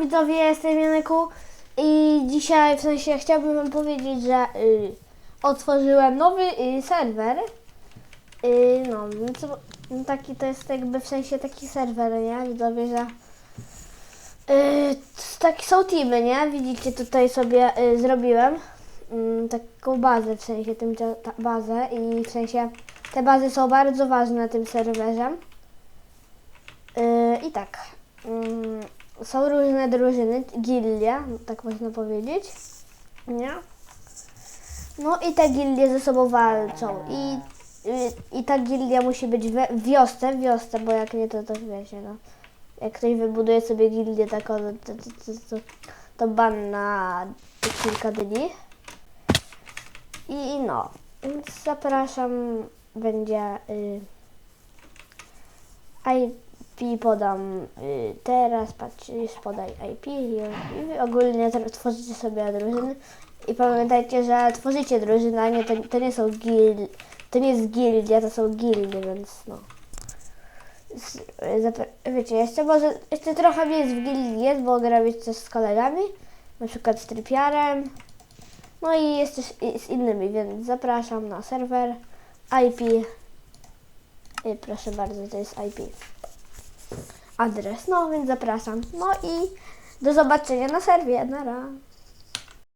widzowie, jestem Janeku i dzisiaj w sensie chciałbym wam powiedzieć, że y, otworzyłem nowy y, serwer. Y, no, no, taki to jest jakby w sensie taki serwer, nie? Widzowie, że y, tak są teamy, nie? Widzicie tutaj sobie y, zrobiłem y, taką bazę, w sensie tym, ta, bazę i w sensie te bazy są bardzo ważne na tym serwerze. Y, I tak. mm, Są różne drużyny, gildie, tak można powiedzieć. Nie? No i te gildie ze sobą walczą. I, i, i ta gildia musi być we, wiosce, wiosce, bo jak nie to, to wiecie, no. Jak ktoś wybuduje sobie gildię taką, to, to, to, to, ban na kilka dni. I no, więc zapraszam, będzie... Y, IP podam y, teraz, patrz, już podaj IP i, i ogólnie tworzycie sobie drużyny i pamiętajcie, że tworzycie drużyny, a nie, to, to nie są gil, to nie jest gildia, to są gildie, więc no. Wiecie, jeszcze może, jeszcze trochę miejsc w gildii jest, bo gram jeszcze z kolegami, na przykład z Trypiarem, no i jeszcze z innymi, więc zapraszam na serwer IP. Y, proszę bardzo, to jest IP adres. No więc zapraszam. No i do zobaczenia na serwie. Na razie.